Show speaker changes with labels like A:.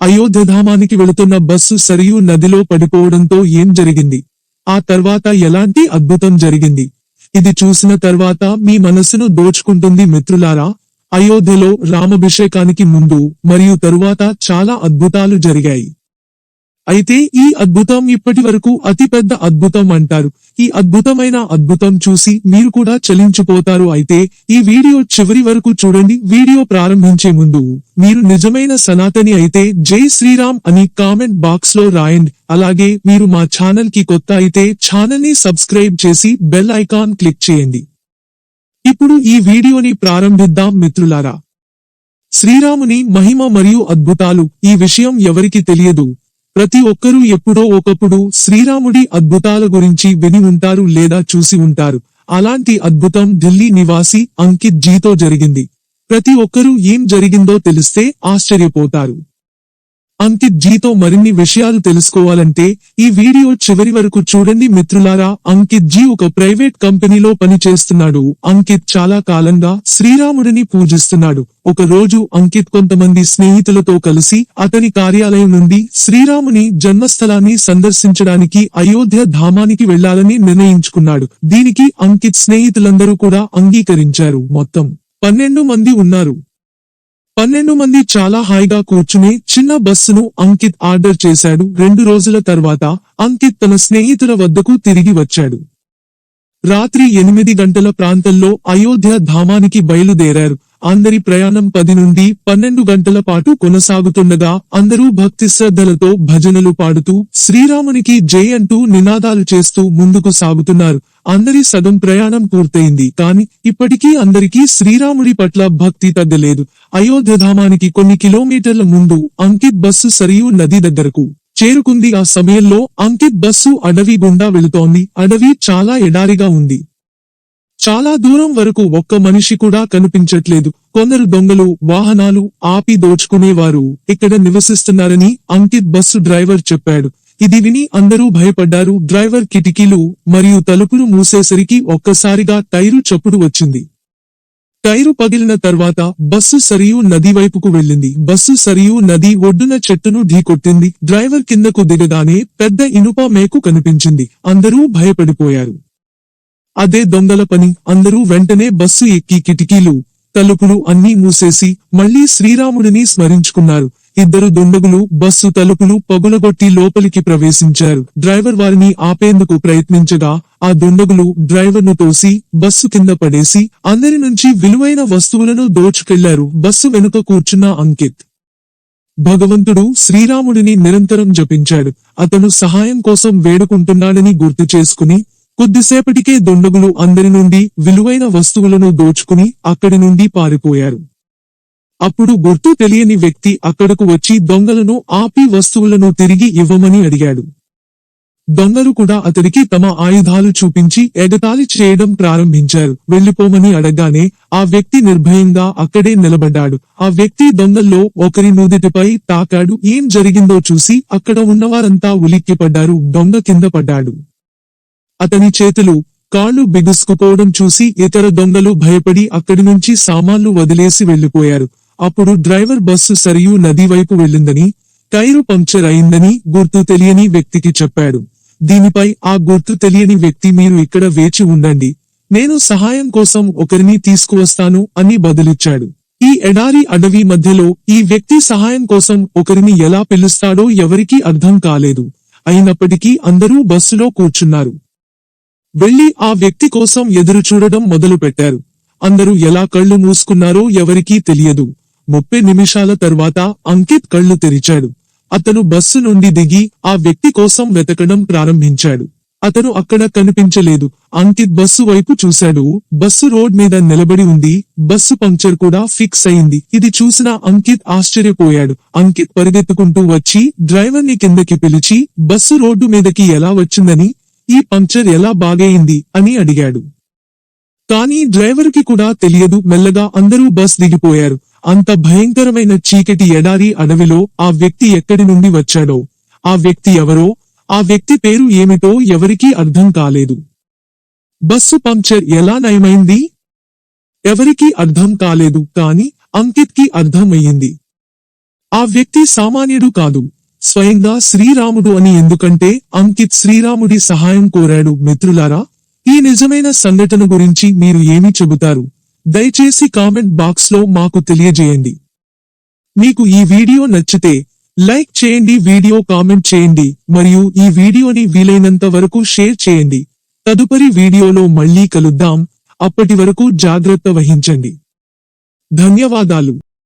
A: అయోధ్యధామానికి వెళుతున్న బస్సు సరియు నదిలో పడిపోవడంతో ఏం జరిగింది? ఆ తర్వాత ఎలాంటి అద్భుతం జరిగింది? ఇది చూసిన తర్వాత మీ మనసును దోచుకుంటుంది మిత్రులారా అయోధ్యలో రామభిషేకానికి ముందు మరియు తరువాత చాలా అద్భుతాలు జరిగాయి. అయితే ఈ అద్భుతం ఇప్పటి వరకు అతిపెద్ద అద్భుతం అంటారు. ఈ అద్భుతమైన అద్భుతం చూసి మీరు కూడా చలించిపోతారు. అయితే ఈ వీడియో చివరి వరకు చూడండి. వీడియో ప్రారంభించే ముందు మీరు నిజమైన సనాతని అయితే జై శ్రీరామ్ అని కామెంట్ బాక్స్లో రాయండి. అలాగే మీరు మా ఛానల్కి కొత్త అయితే ఛానల్ని సబ్స్క్రైబ్ చేసి బెల్ ఐకాన్ క్లిక్ చేయండి. ఇప్పుడు ఈ వీడియోని ప్రారంభిద్దాం మిత్రులారా. శ్రీరాముని మహిమ మరియు అద్భుతాలు ఈ విషయం ఎవరికి తెలియదు. ప్రతి ఒక్కరూ ఎప్పుడో ఒకప్పుడు శ్రీరాముడి అద్భుతాల గురించి విని ఉంటారు లేదా చూసి ఉంటారు. అలాంటి అద్భుతం ఢిల్లీ నివాసి అంకిత్ జీతో జరిగింది. ప్రతి ఒక్కరూ ఏం జరిగిందో తెలిస్తే ఆశ్చర్యపోతారు. అంకిత్ జీతో మరిన్ని విషయాలు తెలుసుకోవాలంటే ఈ వీడియో చివరి వరకు చూడండి మిత్రులారా. అంకిత్ జీ ఒక ప్రైవేట్ కంపెనీలో పనిచేస్తున్నాడు. అంకిత్ చాలా కాలంగా శ్రీరాముడిని పూజిస్తున్నాడు. ఒక రోజు అంకిత్ కొంతమంది స్నేహితులతో కలిసి అతని కార్యాలయం నుండి శ్రీరాముని జన్మస్థలాన్ని సందర్శించడానికి అయోధ్య ధామానికి వెళ్ళాలని నిర్ణయించుకున్నాడు. దీనికి అంకిత్ స్నేహితులందరూ కూడా అంగీకరించారు. మొత్తం పన్నెండు మంది ఉన్నారు. పన్నెండు మంది చాలా హాయిగా కూర్చుని చిన్న బస్సును అంకిత్ ఆర్డర్ చేశాడు. రెండు రోజుల తర్వాత అంకిత్ తన స్నేహితుల వద్దకు తిరిగి వచ్చాడు. రాత్రి ఎనిమిది గంటల ప్రాంతంలో అయోధ్య ధామానికి బయలుదేరారు. అందరి ప్రయాణం పది నుండి పన్నెండు గంటల పాటు కొనసాగుతుండగా అందరూ భక్తి శ్రద్ధలతో భజనలు పాడుతూ శ్రీరామునికి జై అంటూ నినాదాలు చేస్తూ ముందుకు సాగుతున్నారు. అందరి సగం ప్రయాణం పూర్తయింది. కాని ఇప్పటికీ అందరికీ శ్రీరాముడి పట్ల భక్తి తగ్గలేదు. అయోధ్య ధామానికి కొన్ని కిలోమీటర్ల ముందు అంకిత్ బస్సు సరియు నది దగ్గరకు చేరుకుంది. ఆ సమయంలో అంకిత్ బస్సు అడవి గుండా వెళుతోంది. అడవి చాలా ఎడారిగా ఉంది. చాలా దూరం వరకు ఒక్క మనిషి కూడా కనిపించట్లేదు. కొందరు దొంగలు వాహనాలు ఆపి దోచుకునేవారు. ఇక్కడ నివసిస్తున్నారని అంకిత్ బస్సు డ్రైవర్ చెప్పాడు. ఇది విని అందరూ భయపడ్డారు. డ్రైవర్ కిటికీలు మరియు తలుపులు మూసేసరికి ఒక్కసారిగా టైరు చప్పుడు వచ్చింది. టైరు పగిలిన తర్వాత బస్సు సరియు నది వైపుకు వెళ్ళింది. బస్సు సరియు నది ఒడ్డున చెట్టును ఢీకొట్టింది. డ్రైవర్ కిందకు దిగగానే పెద్ద ఇనుప మేకు కనిపించింది. అందరూ భయపడిపోయారు. అదే దొంగల పని. అందరూ వెంటనే బస్సు ఎక్కి కిటికీలు తలుపులు అన్నీ మూసేసి మళ్ళీ శ్రీరాముడిని స్మరించుకున్నారు. ఇద్దరు దుండగులు బస్సు తలుపులు పగులగొట్టి లోపలికి ప్రవేశించారు. డ్రైవర్ వారిని ఆపేందుకు ప్రయత్నించగా ఆ దుండగులు డ్రైవర్ను తోసి బస్సు కింద పడేసి అందరి నుంచి విలువైన వస్తువులను దోచుకెళ్ళారు. బస్సు వెనుక కూర్చున్న అంకిత్. భగవంతుడు శ్రీరాముడిని నిరంతరం జపించాడు. అతను సహాయం కోసం వేడుకుంటున్నాడని గుర్తు చేసుకుని కొద్దిసేపటికే దొండగులు అందరి నుండి విలువైన వస్తువులను దోచుకుని అక్కడి నుండి పారిపోయారు. అప్పుడు గుర్తు తెలియని వ్యక్తి అక్కడకు వచ్చి దొంగలను ఆపి వస్తువులను తిరిగి ఇవ్వమని అడిగాడు. దొంగలు కూడా అతడికి తమ ఆయుధాలు చూపించి ఎగతాళి చేయడం ప్రారంభించారు. వెళ్ళిపోమని అడగానే ఆ వ్యక్తి నిర్భయంగా అక్కడే నిలబడ్డాడు. ఆ వ్యక్తి దొంగల్లో ఒకరి నుదిటిపై తాకాడు. ఏం జరిగిందో చూసి అక్కడ ఉన్నవారంతా ఉలిక్కిపడ్డారు. దొంగ కింద పడ్డాడు. అతని చేతులు కాళ్ళు బిగుసుకుపోవడం చూసి ఇతర దొంగలు భయపడి అక్కడి నుంచి సామాన్లు వదిలేసి వెళ్ళిపోయారు అప్పుడు డ్రైవర్ బస్సు సరియు నది వైపు వెళ్ళిందని టైరు పంక్చర్ అయిందని గుర్తు తెలియని వ్యక్తికి చెప్పాడు. దీనిపై ఆ గుర్తు తెలియని వ్యక్తి మీరు ఇక్కడ వేచి ఉండండి. నేను సహాయం కోసం ఒకరిని తీసుకువస్తాను అని బదులిచ్చాడు. ఈ ఎడారి అడవి మధ్యలో ఈ వ్యక్తి సహాయం కోసం ఒకరిని ఎలా పిలుస్తాడో ఎవరికీ అర్థం కాలేదు. అయినప్పటికీ అందరూ బస్సులో కూర్చున్నారు. వెళ్ళి ఆ వ్యక్తి కోసం ఎదురు చూడడం మొదలుపెట్టారు. అందరూ ఎలా కళ్ళు మూసుకున్నారో ఎవరికీ తెలియదు. ముప్పై నిమిషాల తర్వాత అంకిత్ కళ్ళు తెరిచాడు. అతను బస్సు నుండి దిగి ఆ వ్యక్తి కోసం వెతకడం ప్రారంభించాడు. అతను అక్కడ కనిపించలేదు. అంకిత్ బస్సు వైపు చూశాడు. బస్సు రోడ్ మీద నిలబడి ఉంది. బస్సు పంక్చర్ కూడా ఫిక్స్ అయింది. ఇది చూసిన అంకిత్ ఆశ్చర్యపోయాడు. అంకిత్ పరిగెత్తుకుంటూ వచ్చి డ్రైవర్ని కిందకి పిలిచి బస్సు రోడ్డు మీదకి ఎలా వచ్చిందని ఈ పంక్చర్ ఎలా బాగయింది అని అడిగాడు. కానీ డ్రైవర్కి కూడా తెలియదు. మెల్లగా అందరూ బస్ దిగిపోయారు. అంత భయంకరమైన చీకటి ఎడారి అడవిలో ఆ వ్యక్తి ఎక్కడి నుండి వచ్చాడో? ఆ వ్యక్తి ఎవరో? ఆ వ్యక్తి పేరు ఏమిటో ఎవరికీ అర్థం కాలేదు. బస్సు పంక్చర్ ఎలా నయమైంది? ఎవరికీ అర్థం కాలేదు కాని అంకిత్కి అర్థమయ్యింది. ఆ వ్యక్తి సామాన్యుడు కాదు. స్వయంగా శ్రీరాముడు అని ఎందుకంటే అంకిత్ శ్రీరాముడి సహాయం కోరాడు మిత్రులారా? ఈ నిజమైన సంఘటన గురించి మీరు ఏమి చెబుతారు? దయచేసి కామెంట్ బాక్స్లో మాకు తెలియజేయండి. మీకు ఈ వీడియో నచ్చితే లైక్ చేయండి వీడియో కామెంట్ చేయండి మరియు ఈ వీడియోని వీలైనంత వరకు షేర్ చేయండి. తదుపరి వీడియోలో మళ్ళీ కలుద్దాం. అప్పటి వరకు జాగ్రత్త వహించండి. ధన్యవాదాలు.